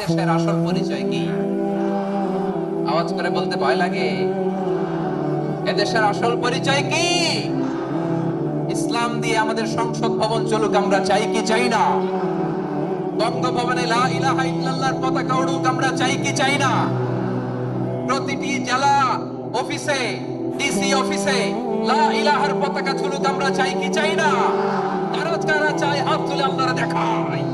দেশের আসল পরিচয় কি? আওয়াজ করে বলতে ভয় লাগে। এদেশের আসল পরিচয় কি? ইসলাম দিয়ে আমাদের সংসদ ভবন চলুক, আমরা চাই কি চাই না? বঙ্গভবনে ইল্লাল্লাহর পতাকা উড়ুক, আমরা চাই কি চাই না? প্রতিটি জেলা অফিসে, ডিসি অফিসে লা ইলাহার পতাকা ঝুলুক, আমরা চাই কি চাই না? কারা চাই হাত তুলে আপনারা দেখায়?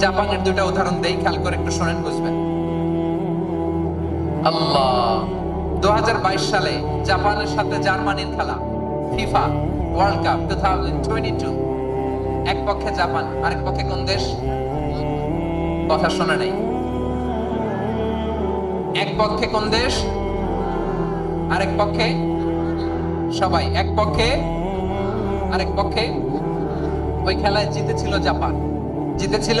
জাপানের দুটা উদাহরণ দেই, খেয়াল করে একটু শোনেন, বুঝবেন। আল্লাহ দু সালে জাপানের সাথে জার্মানির খেলা, FIFA world cup two thousand এক পক্ষে জাপান, আরেক পক্ষে কোন দেশ? কথা শোনা নেই। এক পক্ষে কোন দেশ? আরেক পক্ষে? সবাই, এক পক্ষে, আরেক পক্ষে। ওই খেলায় জিতেছিল জাপান। জিতেছিল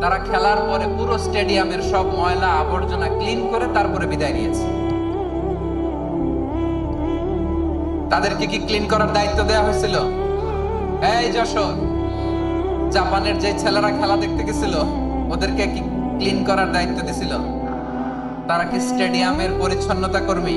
তারা খেলার পরে পুরো স্টেডিয়ামের সব ময়লা আবর্জনা ক্লিন করে তারপরে বিদায় নিয়েছে। তাদেরকে কি ক্লিন করার দায়িত্ব দেওয়া হয়েছিল? এই যশোর, জাপানের যে ছেলেরা খেলা দেখতে গেছিল, ওদেরকে কি ক্লিন করার দায়িত্ব দিছিল? তারা কি স্টেডিয়ামের পরিচ্ছন্নতা কর্মী?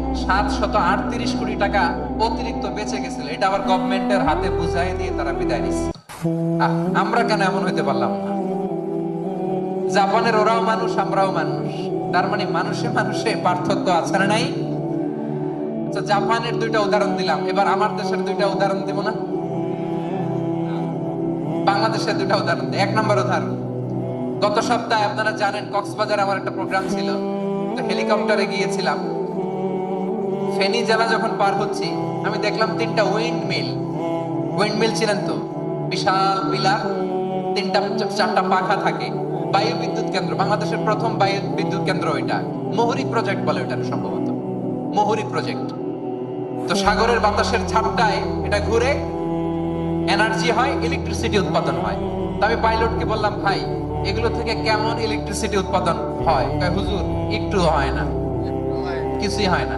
সাত শত আটত্রিশ কোটি টাকা অতিরিক্ত বেঁচে গেছিল। এটা আবার হাতে দিয়ে তারা বিদায় আমরা কেন এমন পারলাম জাপানের ওরাও মানুষ, আমরাও মানুষ। তার মানে মানুষে মানুষে পার্থক্য আছে না নাই? আচ্ছা জাপানের দুইটা উদাহরণ দিলাম। এবার আমার দেশের দুইটা উদাহরণ দিব না? বাংলাদেশের দুইটা উদাহরণ দিই। এক নম্বর উদাহরণ। গত সপ্তাহে আপনারা জানেন, কক্সবাজার আমার একটা প্রোগ্রাম ছিল। তো হেলিকপ্টারে গিয়েছিলাম। ফেনী জেলা যখন পার হচ্ছি, আমি দেখলাম তিনটা উইন্ড মিল উইন্ড মিল ছিলেন তো, বিশাল বিলা তিনটা, চারটা পাখা থাকে। বায়ু বিদ্যুৎ কেন্দ্র, বাংলাদেশের প্রথম বায়ু বিদ্যুৎ কেন্দ্র এটা মোহরি প্রজেক্ট বলে ওটা সম্ভবত। মোহরি প্রজেক্ট তো সাগরের বাতাসের ঝাপটায় এটা ঘুরে এনার্জি হয় ইলেকট্রিসিটি উৎপাদন হয়। তো আমি পাইলটকে বললাম, ভাই, এগুলো থেকে কেমন ইলেকট্রিসিটি উৎপাদন হয়? হুজুর একটু হয় না। কিছুই হয় না।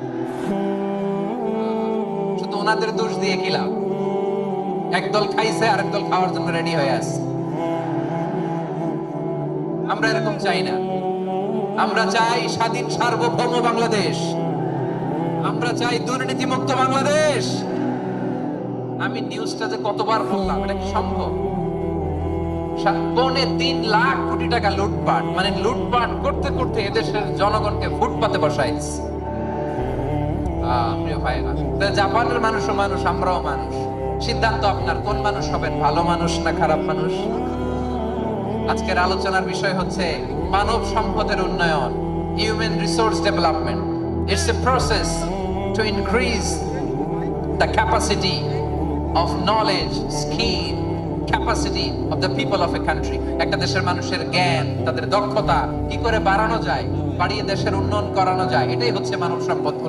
ওনাদের দোষ দিয়ে কি লাভ? একদল খাইছে, আরেক দল খাওয়ার জন্য রেডি হয়ে আছে। আমরা এরকম চাই না। আমরা চাই স্বাধীন সার্বভৌম বাংলাদেশ। আমরা চাই দুর্নীতি মুক্ত বাংলাদেশ। আমি নিউজটা যে কতবার বললাম, এটা কি সম্ভব? পৌনে তিন লাখ কোটি টাকা লুটপাট মানে লুটপাট করতে করতে এদেশের জনগণকে ফুটপাতে বসাইছে। প্রিয় ভাইরা জাপানের মানুষও মানুষ, আমরাও মানুষ। সিদ্ধান্ত আপনার, কোন মানুষ হবেন? ভালো মানুষ না খারাপ মানুষ? আজকের আলোচনার বিষয় হচ্ছে মানব সম্পদের উন্নয়ন human resource development it's a process to increase the capacity of knowledge skill capacity of the people of a country একটা দেশের মানুষের জ্ঞান, তাদের দক্ষতা, কি করে বাড়ানো যায়, বাড়িয়ে দেশের উন্নয়ন করানো যায়, এটাই হচ্ছে মানব সম্পদ।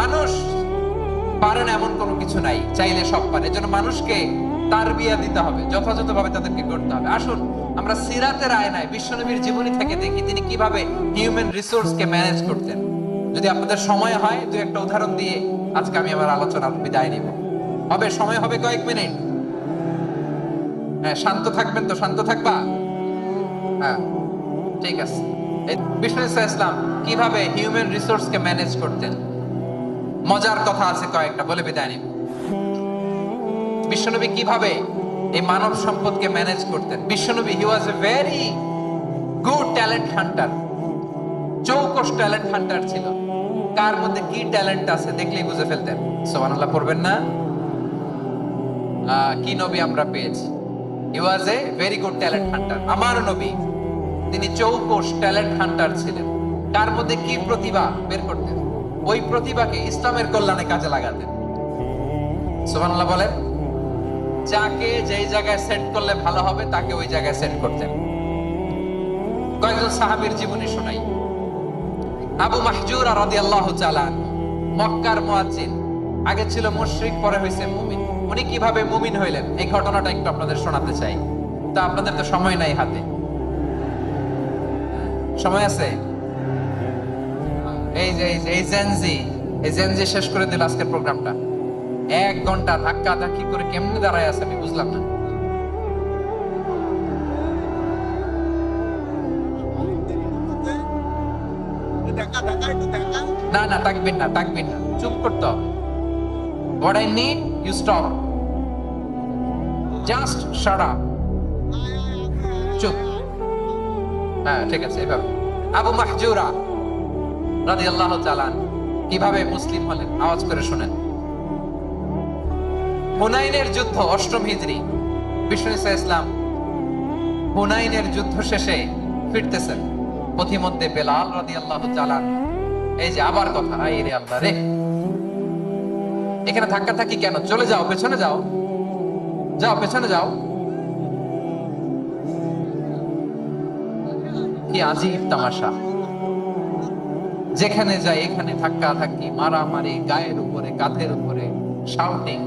মানুষ পারে না এমন কোনো কিছু নাই, চাইলে সব পারে। এজন্য মানুষকে তার বিয়া দিতে হবে, যথাযথভাবে তাদেরকে করতে হবে। আসুন, আমরা সিরাতের আয়নায় বিশ্বনবীর জীবনী থেকে দেখি তিনি কীভাবে হিউম্যান রিসোর্সকে ম্যানেজ করতেন। যদি আপনাদের সময় হয়, দু একটা উদাহরণ দিয়ে আজকে আমি আমার আলোচনার বিদায় নিব। হবে, সময় হবে কয়েক মিনিট। হ্যাঁ শান্ত থাকবেন তো, শান্ত থাকবা? হ্যাঁ ঠিক আছে। বিষ্ণু ইসলাম কীভাবে হিউম্যান রিসোর্সকে ম্যানেজ করতেন? মজার কথা আছে কয়েকটা, বলে বিদায় নিব। বিশ্বনবী কীভাবে এই মানব সম্পদকে ম্যানেজ করতেন? বিশ্বনবী he was a very good talent hunter চৌকস talent hunter ছিল। কার মধ্যে কি ট্যালেন্ট আছে দেখলেই বুঝে ফেলতেন। সোহানাল্লাহ পড়বেন না? কি নবী আমরা পেয়েছি? He was a very good talent hunter আমার নবী, তিনি চৌকস ট্যালেন্ট হান্টার ছিলেন। তার মধ্যে কি প্রতিভা বের করতেন? ওই প্রতিভাকে ইসলামের কল্যাণে কাজে লাগাতেন। সুবহানাল্লাহ বলেন, যাকে যেই জায়গায় সেট করলে ভালো হবে, তাকে ওই জায়গায় সেট করতেন। কয়েকজন সাহাবীর জীবনী শোনাই। আবু মাহজুর রাদিয়াল্লাহু তাআলা মক্কার মুয়াজ্জিন, আগে ছিল মুশরিক, পরে হয়েছে মুমিন। উনি কীভাবে মুমিন হইলেন? এই ঘটনাটা একটু আপনাদের শোনাতে চাই। তা আপনাদের তো সময় নাই হাতে। সময় আছে? এই যে এই জেনজি এই জেনজি শেষ করে দিল আজকের প্রোগ্রামটা। এক ঘণ্টা ধাক্কা ধাক্কি করে কেমনে দাঁড়ায় আছে আমি বুঝলাম না। না না তাকবেন না তাকবেন না। চুপ করতে হবে। I need, you stop. Just shut up. চুপ। হ্যাঁ ঠিক আছে এভাবে। আবু মাহজুরা। রাদিয়াল্লাহু তাআলা কীভাবে মুসলিম হলেন? আওয়াজ করে শুনেন। হুনাইনের যুদ্ধ, অষ্টম হিজরি। বিষ্ণু ইসলাম হুনাইনের যুদ্ধ শেষে ফিরতেছেন। পথিমধ্যে বেলাল রাদি আল্লাহ চালান এই যে আবার কথা আই রে আল্লাহ রে। এখানে ধাক্কা থাকি কেন? চলে যাও, পেছনে যাও। যাও, পেছনে যাও। কি আজীব তামাশা। যেখানে যাই, এখানে ধাক্কা থাকি মারামারি, গায়ের উপরে, কাঁধের উপরে শাউটিং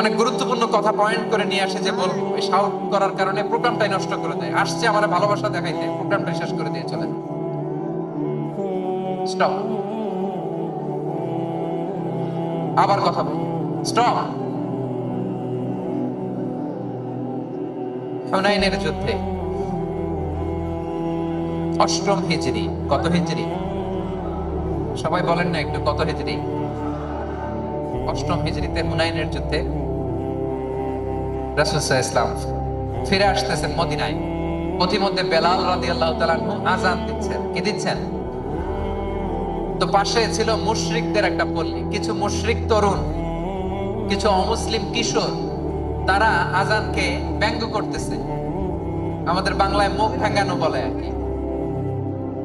অনেক গুরুত্বপূর্ণ কথা পয়েন্ট করে নিয়ে আসে যে বলব শাউট করার কারণে প্রোগ্রামটাই নষ্ট করে দেয়। আসছে আমার ভালোবাসা দেখাইতে প্রোগ্রামটাই শেষ করে দিয়ে চলে। স্টপ আবার কথা বল। স্টপ হুনাইনের যুদ্ধে অষ্টম হিজরি। কত হিজরি? সবাই বলেন না একটু, কত হিজরি? অষ্টম হিজরিতে হুনাইনের যুদ্ধে রাসুলসাহ ইসলাম ফিরে আসতেছেন মদিনায়। পথিমধ্যে বেলাল রাদি আল্লাহ আজান দিচ্ছেন। কি দিচ্ছেন? তো পাশে ছিল মুশরিকদের একটা পল্লী। কিছু মুশরিক তরুণ, কিছু অমুসলিম কিশোর, তারা আজানকে ব্যঙ্গ করতেছে। আমাদের বাংলায় মুখ ভেঙ্গানো বলে আর কি।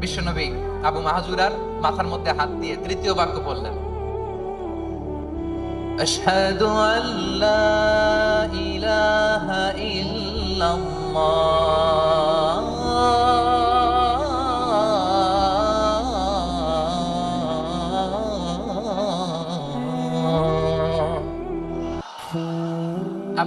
বিশ্বনবী আবু মাহাজুরার মাথার মধ্যে হাত দিয়ে তৃতীয় বাক্য বললেন أشهد أن لا إله إلا الله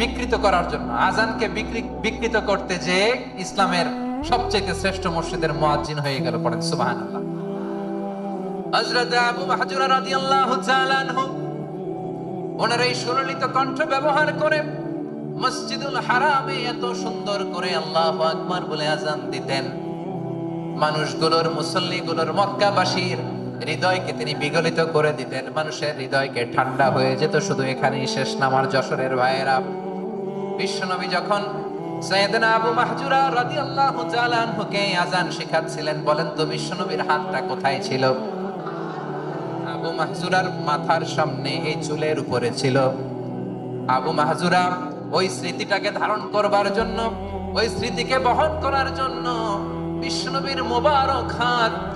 বিকৃত করার জন্য, আজানকে বিকৃত করতে যে ইসলামের সবচেয়ে শ্রেষ্ঠ মসজিদের মুয়াজ্জিন হয়ে গেল আজান দিতেন। মানুষগুলোর হৃদয়কে তিনি বিগলিত করে দিতেন। মানুষের হৃদয়কে ঠান্ডা হয়ে যেত, শুধু এখানেই শেষ নামার যশোরের ভাইয়েরা বিশ্বনবী যখন বিশ্বনবীর চুলের উপরে ছিল। আবু স্মৃতিটাকে ধারণ করবার জন্য, ওই স্মৃতিকে বহন করার জন্য বিষ্ণুবীর মোবারক হাত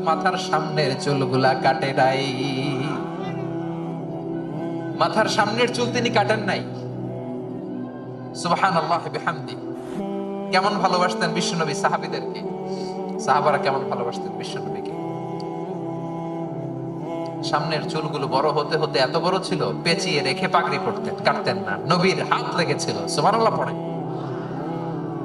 মাথার সামনের চুলগুলা কাটে নাই। মাথার সামনের চুল তিনি কাটেন নাই। কেমন ভালোবাসতেন বিশ্বনবী সাহাবীদেরকে? সাহাবারা কেমন ভালোবাসতেন বিশ্বনবীকে? সামনের চুলগুলো বড় হতে হতে এত বড় ছিল, পেঁচিয়ে রেখে পাগড়ি পড়তেন কাটতেন না, নবীর হাত লেগেছিল। সুবহানাল্লাহ পড়ে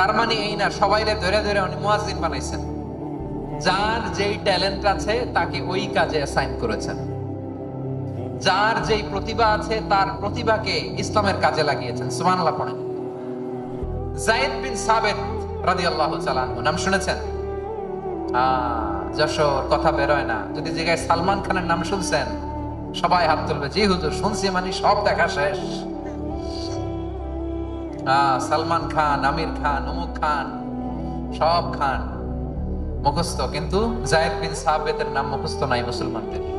তার মানে এই না সবাইরে ধরে ধরে উনি মুয়াজ্জিন বানাইছেন। যার যেই ট্যালেন্ট আছে, তাকে ওই কাজে অ্যাসাইন করেছেন। যার যেই প্রতিভা আছে, তার প্রতিভাকে ইসলামের কাজে লাগিয়েছেন। সুবহানাল্লাহ পড়েন। জায়েদ বিন রাদিয়াল্লাহু তাআলা নাম শুনেছেন? যশোর, কথা বেরোয় না। যদি জায়গায় সালমান খানের নাম শুনছেন, সবাই হাত তুলবে। জি হুজুর, শুনছি মানে সব দেখা শেষ। সালমান খান, আমির খান অমুক খান, সব খান মুখস্থ। কিন্তু জায়দ বিন সাবেদের নাম মুখস্থ নাই মুসলমানদের।